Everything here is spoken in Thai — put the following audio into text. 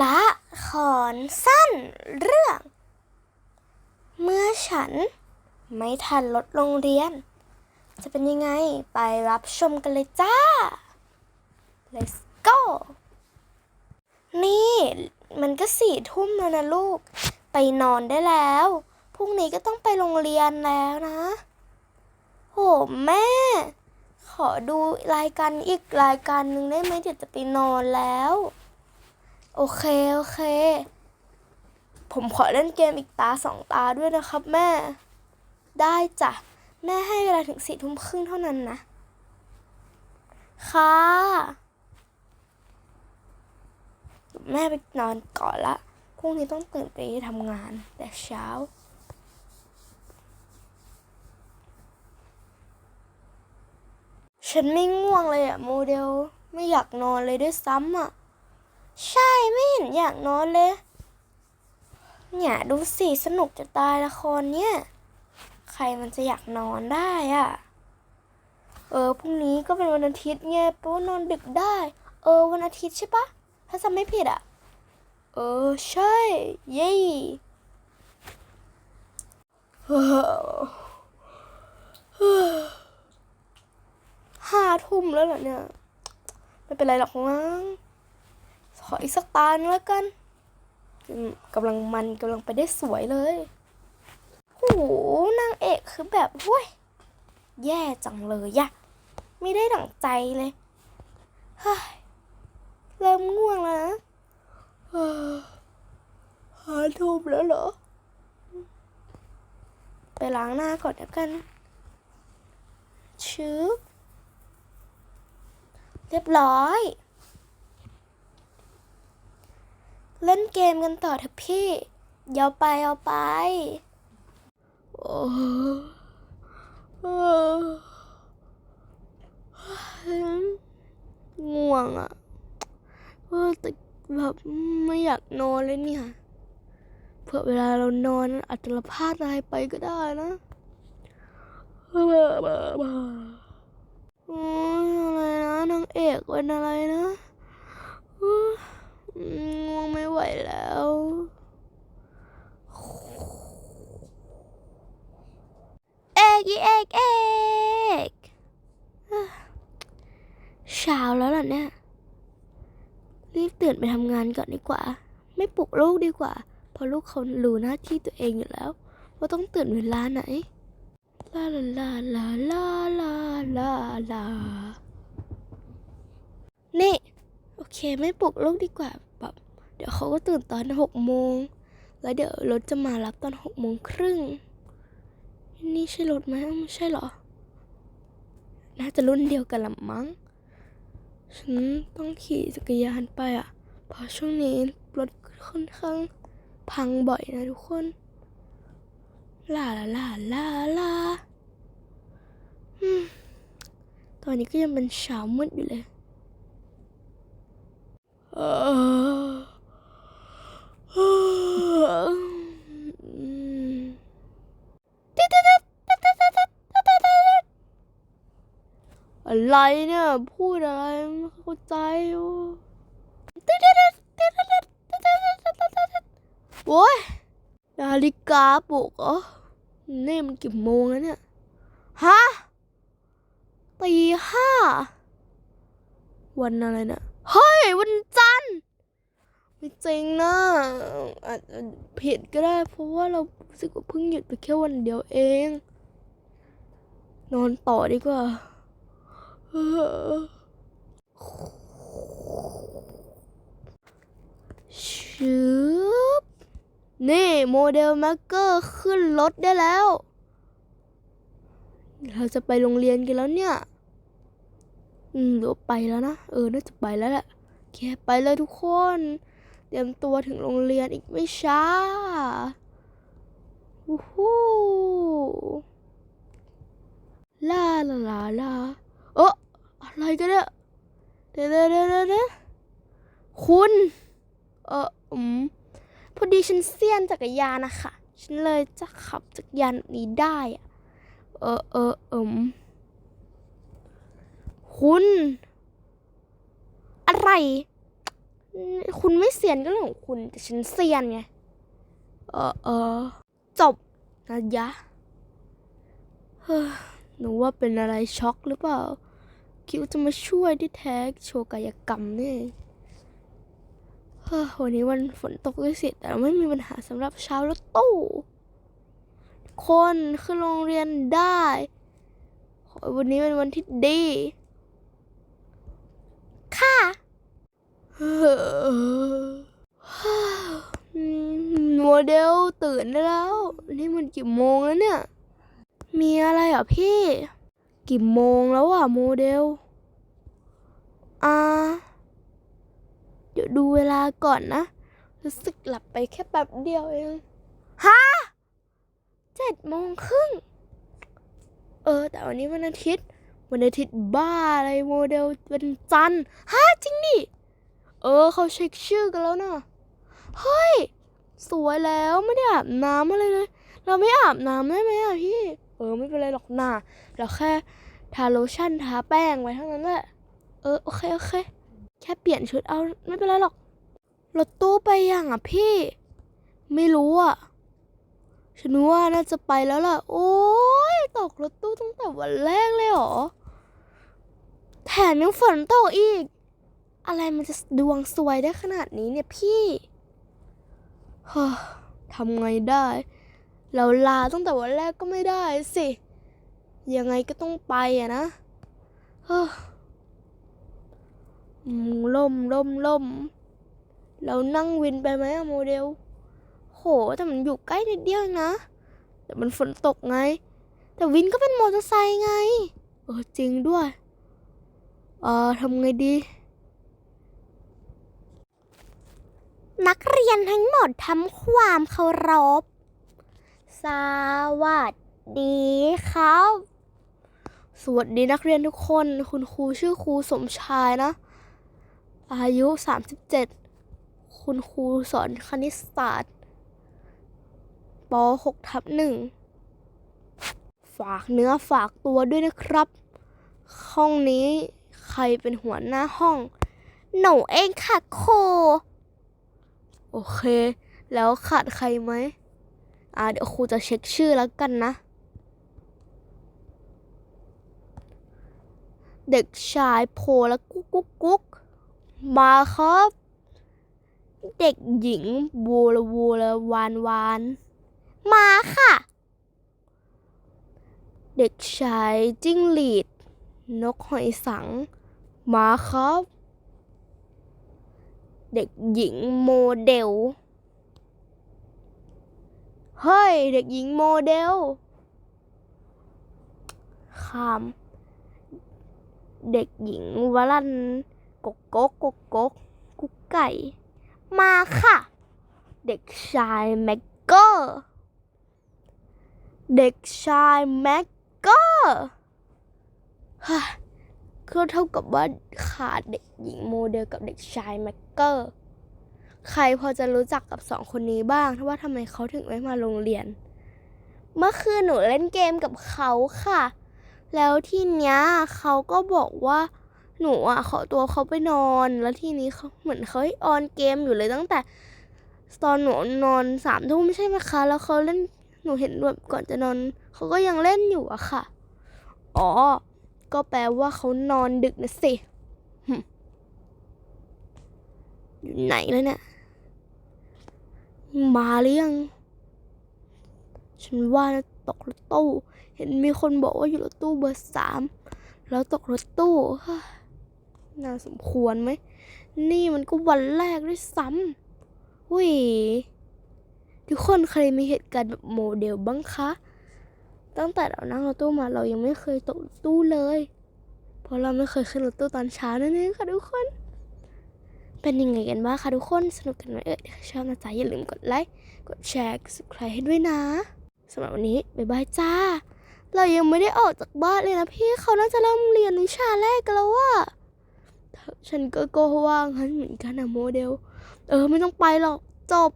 ละครสั้นเรื่อง เมื่อฉันไม่ทันรถโรงเรียน จะเป็นยังไงไปรับชมกันเลยจ้า let's go นี่มันก็สี่ทุ่มแล้วนะลูก ไปนอนได้แล้ว พรุ่งนี้ก็ต้องไปโรงเรียนแล้วนะ โหแม่ ขอดูรายการอีกรายการหนึ่งได้ไหมเดี๋ยวจะไปนอนแล้ว โอเค โอเค ผมขอเล่นเกมอีกตาสองตาด้วยนะครับแม่ ได้จ้ะ แม่ให้เวลาถึงสี่ทุ่มครึ่งเท่านั้นนะ ค่ะ แม่ไปนอนก่อนละ พรุ่งนี้ต้องตื่นไปทำงาน แต่เช้าฉันไม่ง่วงเลยอะโมเดล ไม่อยากนอนเลยด้วยซ้ำอะ ใช่ไม่เห็นอยากนอนเลย เนี่ยดูสิสนุกจะตายละครเนี่ย ใครมันจะอยากนอนได้อะเออพรุ่งนี้ก็เป็นวันอาทิตย์ไงปลว่านอนดึกได้ เออ วันอาทิตย์ใช่ปะถ้าจำไม่ผิดอะเออ ใช่ เย้เฮ้อห้าทุ่มแล้วเหรอเนี่ย ไม่เป็นไรหรอกมั้ง ขออีกสักตาหนงแล้วกันกำลังมันกำลังไปได้สวยเลยโหนางเอกคือแบบห้ยแย่จังเลยยะไม่ได้ดั่งใจเลยเฮ้ยเริ่มง่วงแล้วนะฮ้อห้าทุ่มแล้วเหรอ ไปล้างหน้าก่อนแล้วกัน ชืบเรียบร้อย เล่นเกมกันต่อเถอะพี่ยาวไปเอาไป โอ้ง่วงอะ่ะแต่แบบไม่อยากนอนเลยเนี่ยเผื่อเวลาเรานอนอาจจะละพลาดอะไรไปก็ได้นะอะไรนะนางเอกเป็นอะไรนะ ง่วงไม่ไหวแล้ว เอกอีเอกเอกเช้าแล้วล่ะเนี่ย รีบตื่นไปทำงานก่อนดีกว่า ไม่ปลุกลูกดีกว่า เพราะลูกเขารู้หน้าที่ตัวเองอยู่แล้ว ว่าต้องตื่นเวลาไหนลาลาลาลาลาลาลานี่ เคไม่ปลุกลูกดีกว่าแบบเดี๋ยวเขาก็ตื่นตอนหกโมง แล้วเดี๋ยวรถจะมารับตอนหกโมงครึ่ง นี่ใช่รถไหมไม่ใช่เหรอ น่าจะรุ่นเดียวกันละมั้ง ฉันต้องขี่จักรยานไปอะ เพราะช่วงนี้รถค่อนข้างพังบ่อยนะทุกคนลาลาลาลาลาอืมตอนนี้ก็ยังเป็นเช้ามืดอยู่เลย อะไรเนี่ย พูดอะไรไม่เข้าใจวะโอ้ยนาฬิกาปลุกเหรอนี่มันกี่โมงแล้วเนี่ย ฮะตีห้าวันอะไรเนี่ย เฮ้ย วันจันทร์ไม่จริงนะอาจจะผิดก็ได้ เพราะว่าเรารู้สึกว่าเพิ่งหยุดไปแค่วันเดียวเอง นอนต่อดีกว่าเชืบนี่ โมเดลมกเกอร์ขึ้นรถได้แล้ว เราจะไปโรงเรียนกันแล้วเนี่ย อืมเดี๋ยวไปแล้วนะ เออ น่าจะไปแล้วแหละโอเคไปเลยทุกคน เตรียมตัวถึงโรงเรียนอีกไม่ช้าวู้ฮู้ลาลาลาลาเอออะไรกันเนี่ยเดี๋ยวเดี๋ยวเดี๋ยวเดี๋ยวคุณ เอออืมพอดีฉันเซียนจักรยานนะคะฉันเลยจะขับจักรยานนี้ได้อะเออเออเอม คุณ อะไร คุณไม่เซียนก็เรื่องของคุณ แต่ฉันเซียนไง เออเออจบนะยะเฮอหนูว่าเป็นอะไรช็อกหรือเปล่า คิดวาจะมาช่วยที่แท้โชว์กายกรรมนี่เฮอวันนี้วันฝนตกด้วยสิแต่ไม่มีปัญหาสำหรับเช้ารถตู้คนขึ้นโรงเรียนได้ วันนี้เป็นวันที่ดี ค่ะเฮ้ออืมโมเดลตื่นได้แล้ว นี่มันกี่โมงแล้วเนี่ย มีอะไรเหรอพี่ กี่โมงแล้วอะโมเดล อ่า เดี๋ยวดูเวลาก่อนนะ รู้สึกหลับไปแค่แป๊บเดียวเอง ฮะเจ็ดโมงครึ่ง เออ แต่วันนี้วันอาทิตย์ วันอาทิตย์บ้าอะไรโมเดลเป็นจันทร์ฮะจริงดิเออเขาเช็คชื่อกันแล้วนะเฮ้ย สวยแล้วไม่ได้อาบน้ำอะไรเลย เราไม่อาบน้ำได้ไหมอะพี่ เออไม่เป็นไรหรอกนะเราแค่ทาโลชั่นทาแป้งไว้เท่านั้นแหละ เออโอเคโอเค แค่เปลี่ยนชุดเอาไม่เป็นไรหรอก รถตู้ไปยังอะพี่ ไม่รู้อะฉันว่าน่าจะไปแล้วล่ะ โอ้ยตกรถตู้ตั้งแต่วันแรกเลยเหรอ แถมยังฝนตกอีก อะไรมันจะดวงซวยได้ขนาดนี้เนี่ยพี่ฮทำไงได้ เราลาตั้งแต่วันแรกก็ไม่ได้สิ ยังไงก็ต้องไปอะนะเฮ้อล่มล่มล่ม เรานั่งวินไปไหมอะโมเดล โห แต่มันอยู่ใกล้นิดเดียวนะ แต่มันฝนตกไง แต่วินก็เป็นมอเตอร์ไซค์ไง เออจริงด้วย เออทำไงดี นักเรียนทั้งหมดทำความเคารพ สวัสดีครับ สวัสดีนักเรียนทุกคน คุณครูชื่อครูสมชายนะ อายุ 37 คุณครูสอนคณิตศาสตร์ป .6 ทับหนึ่งฝากเนื้อฝากตัวด้วยนะครับ ห้องนี้ ใครเป็นหัวหน้าห้อง หนูเองค่ะครูโอเค แล้วขาดใครไหมอ่าเดี๋ยวครูจะเช็คชื่อแล้วกันนะ เด็กชายโพและกุ๊กกุ๊กกุ๊กมาครับ เด็กหญิงบูละบูละวานวาน มาค่ะ เด็กชายจิ้งหรีด นกหอยสัง มาครับ เด็กหญิงโมเดล เฮ้ย เด็กหญิงโมเดลคำเด็กหญิงวลันกกกกกกกุ๊กไก่ มาค่ะ เด็กชายแม็กเกอร์ เด็กชายแม็กเกอร์ ก็เท่ากับว่าขาดเด็กหญิงโมเดลกับเด็กชายแม็กเกอร์ ใครพอจะรู้จักกับสองคนนี้บ้างว่าทำไมเขาถึงไม่มาโรงเรียน เมื่อคืนหนูเล่นเกมกับเขาค่ะ แล้วทีเนี้ยเขาก็บอกว่าหนูอะขอตัวเขาไปนอน แล้วทีนี้เขาเหมือนเขาให้ออนเกมอยู่เลยตั้งแต่ตอนหนูนอนสามทุ่มใช่ไหมคะ แล้วเขาเล่นหนูเห็นแบบก่อนจะนอนเขาก็ยังเล่นอยู่อะค่ะ อ๋อ ก็แปลว่าเขานอนดึกนะสิ อยู่ไหนแล้วเนี่ย มาหรือยัง ฉันว่านะตกรถตู้ เห็นมีคนบอกว่าอยู่รถตู้เบอร์สาม แล้วตกรถตู้น่าสมควรไหม นี่มันก็วันแรกด้วยซ้ำหุยทุกคนเคยมีเหตุการณ์แบบโมเดลบ้างคะ ตั้งแต่เรานั่งรถตู้มาเรายังไม่เคยตกตู้เลย เพราะเราไม่เคยขึ้นรถตู้ตอนเช้านั่นเองค่ะทุกคน เป็นยังไงกันบ้างคะทุกคนสนุกกันไหมเอ่ยชอบนะจ๊ะอย่าลืมกดไลค์กดแชร์กด subscribe ให้ด้วยนะสำหรับวันนี้บ๊ายบายจ้า เรายังไม่ได้ออกจากบ้านเลยนะพี่เขาน่าจะเริ่มเรียนวิชาแรกกันแล้วว่าฉันก็โกว่างั้นเหมือนกันนะโมเดล เออไม่ต้องไปหรอกจบ